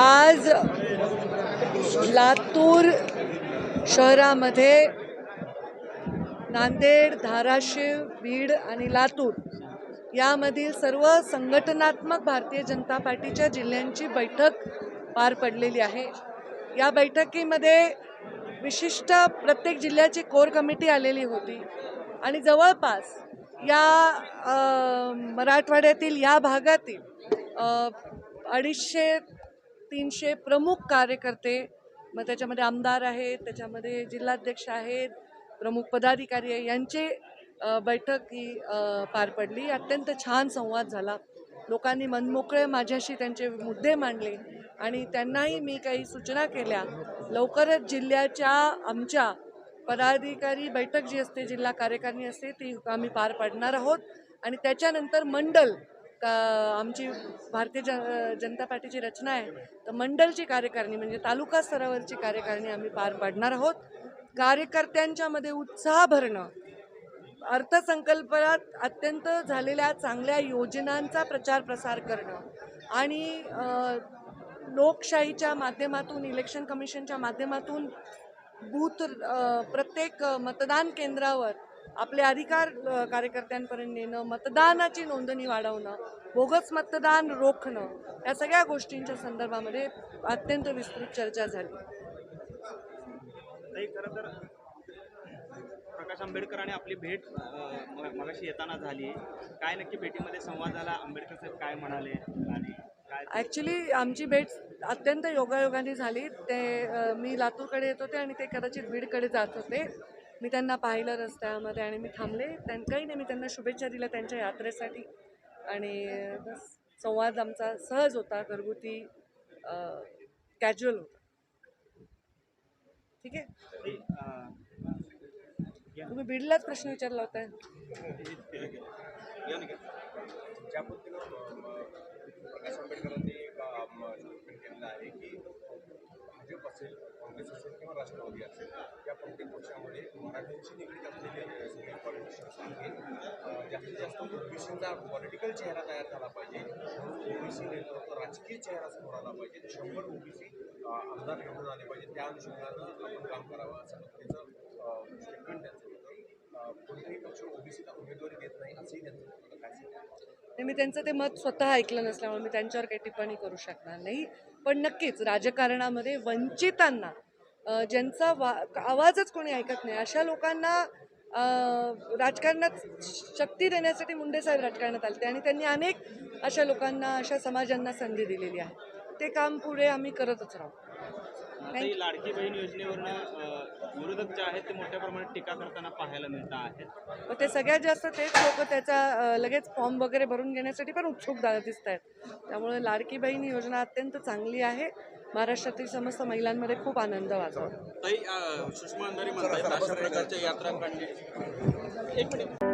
आज लातूर शहरामध्ये नांदेड धाराशिव बीड आणि लातूर यामधील सर्व संघटनात्मक भारतीय जनता पार्टीच्या जिल्ह्यांची बैठक पार पडलेली आहे. या बैठकीमध्ये विशिष्ट प्रत्येक जिल्ह्याची कोर कमिटी आलेली होती. आणि जवळपास या मराठवाड्यातील या भागातील अडीचशे तीनशे प्रमुख कार्यकर्ते मग त्याच्यामध्ये आमदार आहेत त्याच्यामध्ये जिल्हाध्यक्ष आहेत प्रमुख पदाधिकारी आहे यांचे बैठक ही पार पडली. अत्यंत छान संवाद झाला. लोकांनी मनमोकळे माझ्याशी त्यांचे मुद्दे मांडले आणि त्यांनाही मी काही सूचना केल्या. लवकरच जिल्ह्याच्या आमच्या पदाधिकारी बैठक जी असते जिल्हा कार्यकारिणी असते ती आम्ही पार पाडणार आहोत. आणि त्याच्यानंतर मंडल का आमची भारतीय ज जनता पार्टीची रचना आहे. तर मंडलची कार्यकारिणी म्हणजे तालुका स्तरावरची कार्यकारिणी आम्ही पार पाडणार आहोत. कार्यकर्त्यांच्यामध्ये उत्साह भरणं अर्थसंकल्पात अत्यंत झालेल्या चांगल्या योजनांचा प्रचार प्रसार करणं आणि लोकशाहीच्या माध्यमातून इलेक्शन कमिशनच्या माध्यमातून बूथ प्रत्येक मतदान केंद्रावर आपले अधिकार कार्यकर्त्यांपर्यंत नेणं मतदानाची नोंदणी वाढवणं बोगस मतदान रोखणं या सगळ्या गोष्टींच्या संदर्भामध्ये अत्यंत विस्तृत चर्चा झाली. खरं तर प्रकाश आंबेडकरांनी आपली भेट मगाशी येताना झाली. काय नक्की भेटीमध्ये संवाद झाला? आंबेडकर साहेब काय म्हणाले? आणि ॲक्च्युली आमची भेट अत्यंत योगायोगाने झाली. ते मी लातूरकडे येत होते आणि ते कदाचित बीडकडे जात होते. मी त्यांना पाहिलं रस्त्यामध्ये आणि मी थांबले. त्यां काही नाही मी त्यांना शुभेच्छा दिल्या त्यांच्या यात्रेसाठी. आणि बस संवाद आमचा सहज होता घरगुती कॅज्युअल होता. ठीक आहे? तुम्ही बीडलाच प्रश्न विचारला होता ज्या पद्धतीनं आंबेडकरांनी आहे की भाजप असेल काँग्रेस असेल किंवा राष्ट्रवादी असेल जास्तीत जास्त पॉलिटिकल चेहरा तयार झाला पाहिजे ओबीसी राजकीय चेहरा समोर आला पाहिजे शंभर ओबीसी आमदार निवडून आले पाहिजे त्या अनुषंगानं आपण काम करावं असं पद्धतीचं स्टेटमेंट त्यांचं कोणताही पक्ष ओबीसीला उमेदवारी देत नाही असंही त्यांचं काय नाही, मी त्यांचं ते मत स्वतः ऐकलं नसल्यामुळे मी त्यांच्यावर काही टिप्पणी करू शकणार नाही. पण नक्कीच राजकारणामध्ये वंचितांना अ, ज्यांचा वा आवाजच कोणी ऐकत नाही अशा लोकांना अ, राजकारणात शक्ती देण्यासाठी मुंडे साहेब राजकारणात आले आणि त्यांनी अनेक अशा लोकांना अशा समाजांना संधी दिलेली आहे. ते काम पुढे आम्ही करतच राहू. ताई, लाडकी बहीण योजनेवरनं विरोधक जे आहेत ते मोठ्या प्रमाणात टीका करताना पाहायला मिळत आहेत मग ते सगळ्यात जास्त तेच लोक त्याचा लगेच फॉर्म वगैरे भरून घेण्यासाठी पण उत्सुक दिसत आहेत. त्यामुळे लाडकी बहीण योजना अत्यंत चांगली आहे. महाराष्ट्रातील समस्त महिलांमध्ये खूप आनंद वाटतो. सुषमा अंधारी म्हणतायत अशा प्रकारच्या यात्रा काढणे एक मिनिट.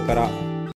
から